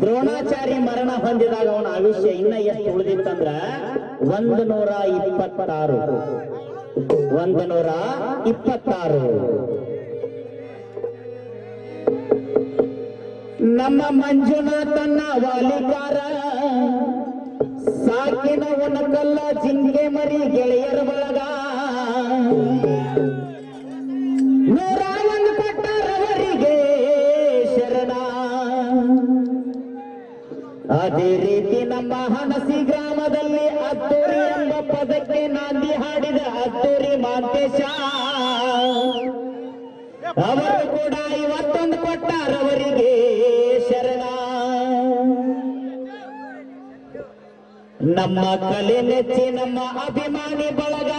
ದ್ರೋಣಾಚಾರಿ ಮರಣ ಹೊಂದಿದಾಗ ಅವನ ಆಯುಷ್ಯ ಇನ್ನ ಎಷ್ಟು ಉಳಿದಿತ್ತಂದ್ರ ಒಂದ್ ನೂರ ಇಪ್ಪತ್ತಾರು ಒಂದ್ ನೂರ ಇಪ್ಪತ್ತಾರು ನಮ್ಮ ಮಂಜುನಾಥನ್ನ ವಾಲಿಕಾರ ಸಾಕಿನ ಒಣಕಲ್ಲ ಜಿಂಗೆ ಮರಿ ಗೆಳೆಯರ ಬಳಗ ಅದೇ ರೀತಿ ನಮ್ಮ ಹನಸಿ ಗ್ರಾಮದಲ್ಲಿ ಅದ್ದೂರಿ ಎಂಬ ಪದಕ್ಕೆ ನಾಂದಿ ಹಾಡಿದ ಅದ್ದೂರಿ ಮಾಂತೇಶ. ಅವರು ಕೂಡ ಇವತ್ತೊಂದು ಕೊಟ್ಟಾರವರಿಗೆ ಶರಣ. ನಮ್ಮ ಕಲೆ ನೆಚ್ಚಿ ನಮ್ಮ ಅಭಿಮಾನಿ ಬಳಗ.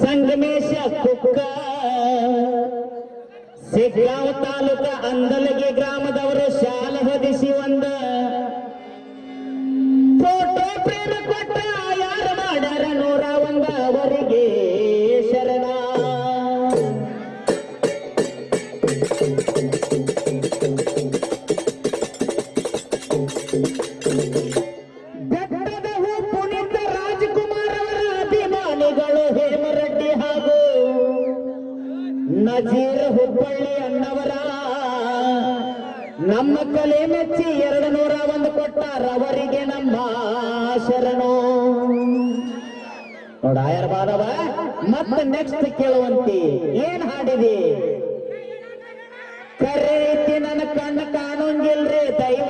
ಸಂಗಮೇಶ ಕುಕ್ಕ. ಸಿಗ್ಗಾಂವ್ ತಾಲೂಕ ಅಂದಲಗಿ ನಮ್ಮ ಕಲೆ ಮೆಚ್ಚಿ ಎರಡು ನೂರ ಒಂದು ಕೊಟ್ಟ ರವರಿಗೆ ನಮ್ಮ ಶರಣು. ನೋಡ ಆಯರ್ ಬಾದವ ಮತ್ತೆ ನೆಕ್ಸ್ಟ್ ಕೇಳುವಂತಿ, ಏನ್ ಹಾಡಿದಿ? ಕರೇತಿ ನನ್ನ ಕಣ್ಣು ರೀ ದೈವ.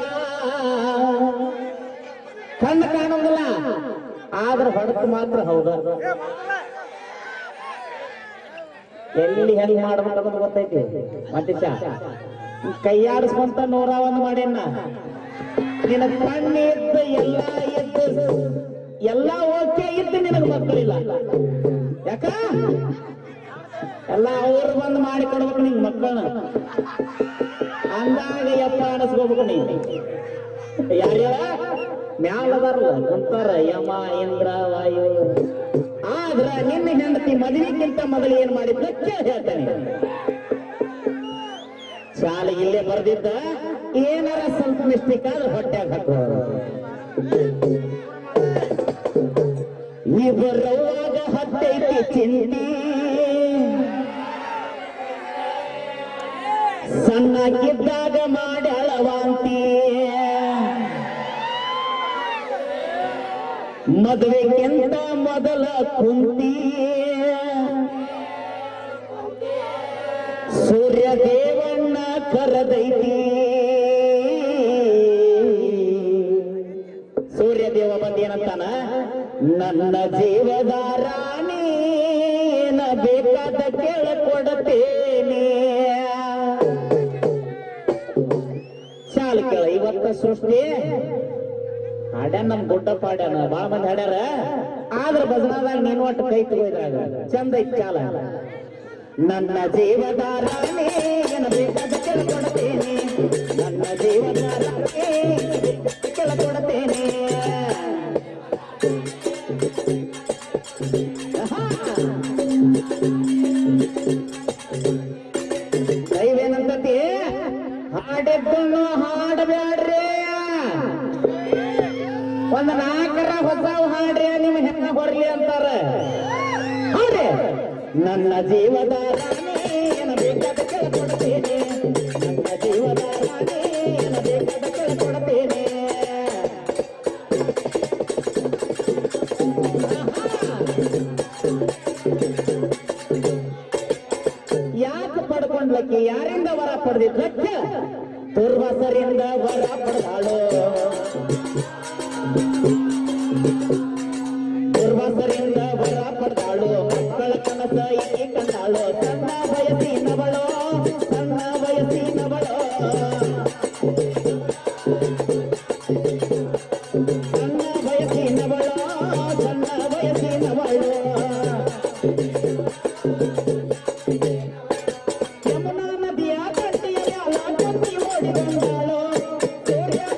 ಕಣ್ಣು ಕಾಣೋಂಗಿಲ್ಲ, ಆದ್ರ ಹೊಡೆತು ಮಾತ್ರ ಹೌದ. ಎಲ್ಲಿ ಹೆಂಗ್ ಮಾಡ್ಬಾರ್ದು ಗೊತ್ತೈತಿ? ಮತ್ತಿಸ ಕೈಯಾಡಿಸ್ಕೊಂತ ನೂರ ಒಂದು ಮಾಡೇನ. ನಿನ್ನ ಕಣ್ಣು ಇದ್ದು ಎಲ್ಲ ಇದ್ದು ಎಲ್ಲ ಓಕೆ ಇದ್ದು ನಿನಗೆ ಮಕ್ಕಳಿಲ್ಲ. ಯಾಕ? ಎಲ್ಲ ಅವ್ರು ಬಂದು ಮಾಡಿ ಕೊಡ್ಬೇಕು ನಿಂಗೆ ಮಕ್ಕಳನ್ನ. ಅಂದಾಗ ಯಪ್ಪ ಅನಿಸ್ಕೋಬೇಕು ನೀ ಯಾರ್ಯಾರ? ಮ್ಯಾಲದಾರಲ್ಲ ಅಂತಾರ ಯಮ, ಇಂದ್ರ, ವಾಯು. ಆದ್ರ ನಿನ್ನ ಹೆಂಡತಿ ಮದುವೆಗಿಂತ ಮೊದಲು ಏನ್ ಮಾಡಿದ್ಲ? ಕೇಳಿ ಹೇಳ್ತಾನೆ. ಶಾಲೆ ಇಲ್ಲೇ ಬರೆದಿದ್ದ, ಏನಾರ ಸ್ವಲ್ಪ ಮಿಸ್ಟೇಕ್ ಆದ್ರೆ ಹೊಟ್ಟೆಗೆ ಹಾಕೋ ಇವರವಾಗ ಹತ್ತೈತಿ ಚಿಂತಿ ಸಣ್ಣಕ್ಕಿದ್ದಾಗ ಮಾಡಳವಾಂತಿ ಮದುವೆಗಿಂತ ಮೊದಲ ಕುಂತಿ. ನನ್ನ ಜೀವದ ರಾಣಿ ಬೇಕಾದ ಕೇಳಕೊಡತೇನೆ. ಚಾಲಕ ಇವತ್ತ ಸೃಷ್ಟಿ, ಹಾಡ್ಯಾನ ನಮ್ ಗುಡ್ಡಪ್ಪ ಹಾಡ್ಯಾನ ಬಾಳ ಮಂದಿ ಹಾಡ್ಯಾರ. ಆದ್ರ ಭಜನಾದಾಗ ನೀನು ಒಟ್ಟು ಕೈ ತಗೋಯ್ದಾಗ ಚಂದ ಐತ್ ಕಾಲ ನನ್ನ ಜೀವದ ರಾಣಿ ಬೇಕಾದ ಕೇಳ್ಕೊಡ್ತೇನೆ. ನನ್ನ ಜೀವದ ರಾಣಿ ಕೇಳ ಕೇಳ್ಕೊಡ್ತೇನೆ. ಒಂದ್ ನಾಲ್ಕರ ಹೊಸ ಹಾಡ್ರಿ ನಿಮ್ಮ ಹೆಣ್ಣ ಹೊರಲಿ ಅಂತಾರ. ನನ್ನ ಜೀವದ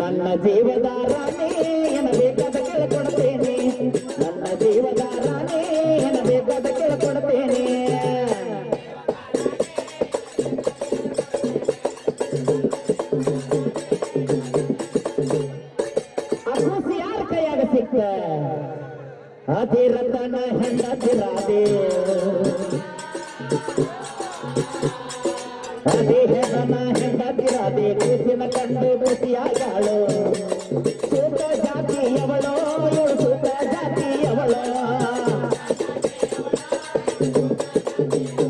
ನನ್ನ ಜೀವದಾರಾನೇ ಎನ್ನಬೇಕಾದ ಕೇಳಿಕೊಡುತ್ತೇನೆ ನನ್ನ ಜೀವದಾರಾನೇ ಎನ್ನಬೇಕಾದ ಕೇಳಿಕೊಡುತ್ತೇನೆ ಅಗಸಿ ಯಾರ ಕೈಯಾಗ ಸಿಕ್ಕ ಅದೇ ರತನ ಹೆಂಡತಿ ರಾಧೆ Yeah.